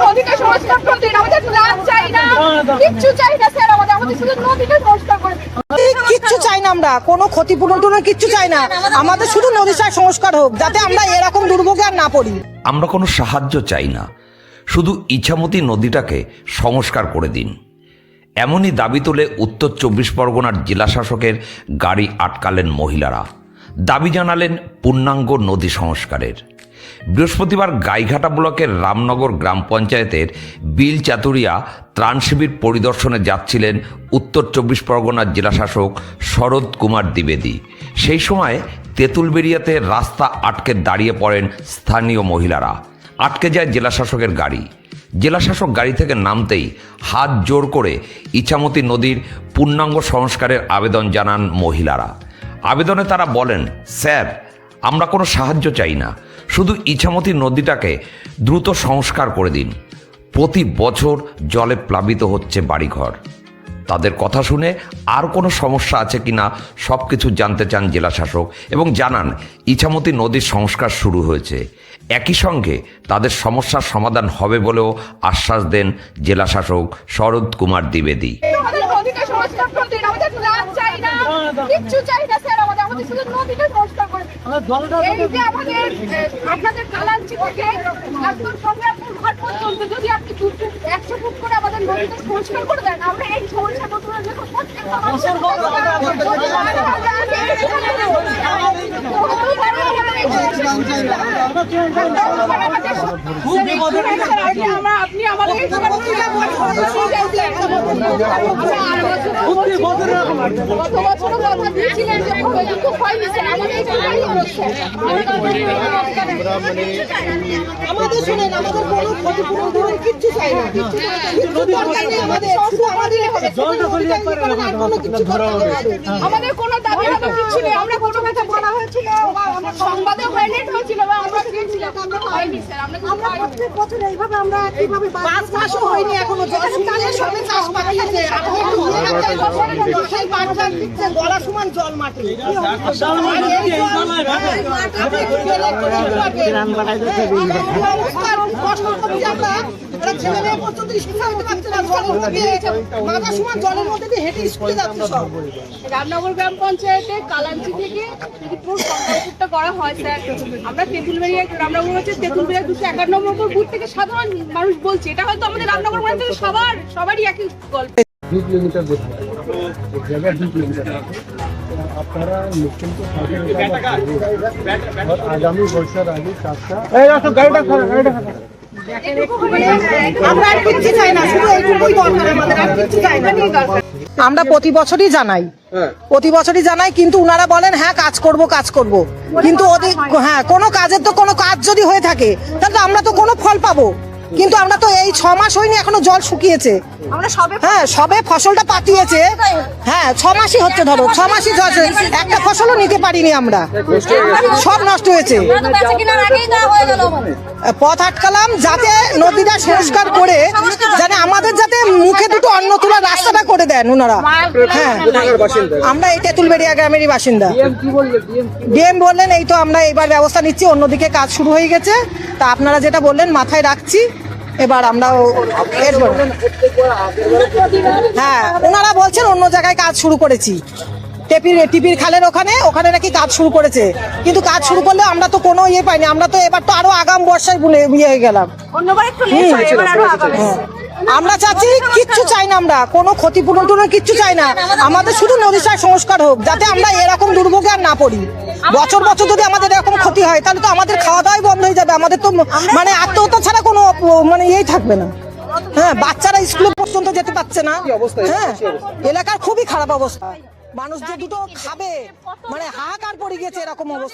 আমাদের সংস্কার আমাদের চাই না। কিচ্ছু চাই না স্যার আমাদের। আমাদের শুধু নদীকে সংস্কার করে কিচ্ছু চাই না আমরা। কোনো ক্ষতিপূরণ টুরণ কিচ্ছু চাই না। আমাদের শুধু সংস্কার হোক যাতে আমরা এরকম দুর্ভোগে আর না পড়ি। আমরা কোনো সাহায্য চাই না। শুধু ইছামতি নদীটাকে সংস্কার করে দিন। এমনই দাবি তুলে উত্তর চব্বিশ পরগনার জেলাশাসকের গাড়ি আটকালেন মহিলারা। দাবি জানালেন পূর্ণাঙ্গ নদী সংস্কারের। বৃহস্পতিবার গাইঘাটা ব্লকের রামনগর গ্রাম পঞ্চায়েতের বিল চাতুরিয়া ত্রাণ শিবির পরিদর্শনে যাচ্ছিলেন উত্তর চব্বিশ পরগনার জেলাশাসক শরৎ কুমার দ্বিবেদী। সেই সময় তেঁতুলবেরিয়াতে রাস্তা আটকে দাঁড়িয়ে পড়েন স্থানীয় মহিলারা। আটকে যায় জেলাশাসকের গাড়ি। জেলাশাসক গাড়ি থেকে নামতেই হাত জোর করে ইছামতি নদীর পূর্ণাঙ্গ সংস্কারের আবেদন জানান মহিলারা। আবেদনে তারা বলেন, স্যার, আমরা কোনো সাহায্য চাই না। শুধু ইছামতি নদীটাকে দ্রুত সংস্কার করে দিন। প্রতি বছর জলে প্লাবিত হচ্ছে বাড়িঘর। তাদের কথা শুনে আর কোনো সমস্যা আছে কিনা সব কিছু জানতে চান জেলাশাসক এবং জানান ইছামতি নদীর সংস্কার শুরু হয়েছে। একই সঙ্গে তাদের সমস্যার সমাধান হবে বলেও আশ্বাস দেন জেলাশাসক শরৎ কুমার দ্বিবেদী। শুধু সংস্কার করে এই যে আমাদের আপনাদের কালাঞ্চি থেকে ঘাট পর্যন্ত যদি আপনি ফুট একশো ফুট করে আমাদের সংস্কার করে দেন আমরা এই প্রত্যেকটা আপনি আমাদের গত বছরও কথা দিয়েছিলেন যে কিন্তু হয়নি স্যার আমাদের শুনেন কোনো ক্ষতিপূরণ কিচ্ছু চাই না। আমাদের কোনো কিছু দরকার নেই। দাবি দাবি কিছু আমরা কোনো কথা বলা হয়েছিল সংবাদে হাইলাইট হয়েছিল বা আমরা দিয়েছিলাম আমরা হয়নি স্যার আমরা আমরা প্রত্যেক বছর এইভাবে আমরা কীভাবে পাঁচ মাসও হয়নি এখনও জল সবে চাষ পাঠিয়েছে আপনি একটু ঘুরে একটা বছরে দশাই পাট চাষ দিচ্ছে গলা সমান জল মাটি জল- আপনি একটু গেলে একটু রামনগর গ্রাম পঞ্চায়েতে কালাঞ্চি থেকে করা হয় স্যার আমরা তেঁতুলবেড়িয়া রামনগর হচ্ছে তেঁতুলবেড়িয়া দুশো একান্ন নম্বর বুথ থেকে সাধারণ মানুষ বলছে। এটা হয়তো আমাদের রামনগর মানে সবার সবারই একই গল্প। কিলোমিটার জায়গা কিলোমিটার আপনারা নিশ্চিন্ত থাকবেন আগামী বছর আগে চারটা আমরা প্রতি বছরই জানাই। প্রতি বছরই জানাই কিন্তু উনারা বলেন হ্যাঁ কাজ করব কাজ করব। কিন্তু ওদের হ্যাঁ কোনো কাজের তো কোনো কাজ যদি হয়ে থাকে তাহলে তো আমরা তো কোনো ফল পাবো। কিন্তু আমরা তো এই ছ মাস হয়নি এখনও জল শুকিয়েছে। হ্যাঁ সবে ফসলটা পাতিয়েছে হ্যাঁ ছ মাসই হচ্ছে ধরো ছ মাসই একটা ফসলও নিতে পারিনি আমরা। সব নষ্ট হয়েছে। পথ আটকালাম যাতে নদীটা সংস্কার করে যেন আমাদের যাতে মুখে দুটো অন্ন তোলার রাস্তাটা করে দেন ওনারা। হ্যাঁ। আমরা এই তেঁতুলবেড়িয়া গ্রামেরই বাসিন্দা। ডিএম বললেন এই তো আমরা এবার ব্যবস্থা নিচ্ছি অন্যদিকে কাজ শুরু হয়ে গেছে। তা আপনারা যেটা বললেন মাথায় রাখছি। এবার আমরাও হ্যাঁ ওনারা বলছেন অন্য জায়গায় কাজ শুরু করেছি। টেপির টিপির খালের ওখানে ওখানে নাকি কাজ শুরু করেছে। কিন্তু কাজ শুরু করলে আমরা তো কোনো ইয়ে পাইনি। আমরা তো এবার তো আরও আগাম বর্ষায় বুনে ইয়ে হয়ে গেলাম। অন্যবার একটু হ্যাঁ। আমরা চাচ্ছি কিচ্ছু চাই না আমরা। কোনো ক্ষতিপূরণ টুরণ কিচ্ছু চাই না। আমাদের শুধু নদীটার সংস্কার হোক যাতে আমরা এরকম দুর্ভোগে আর না পড়ি। বছর বছর যদি আমাদের এরকম ক্ষতি হয় তাহলে তো আমাদের খাওয়া দাওয়াই বন্ধ হয়ে যাবে। আমাদের তো মানে আত্মহত্যা ছাড়া কোনো মানে ইয়েই থাকবে না। হ্যাঁ বাচ্চারা স্কুলে পর্যন্ত যেতে পারছে না। হ্যাঁ এলাকার খুবই খারাপ অবস্থা। মানুষ যে দুটো খাবে মানে হাহাকার পড়ে গেছে এরকম অবস্থা।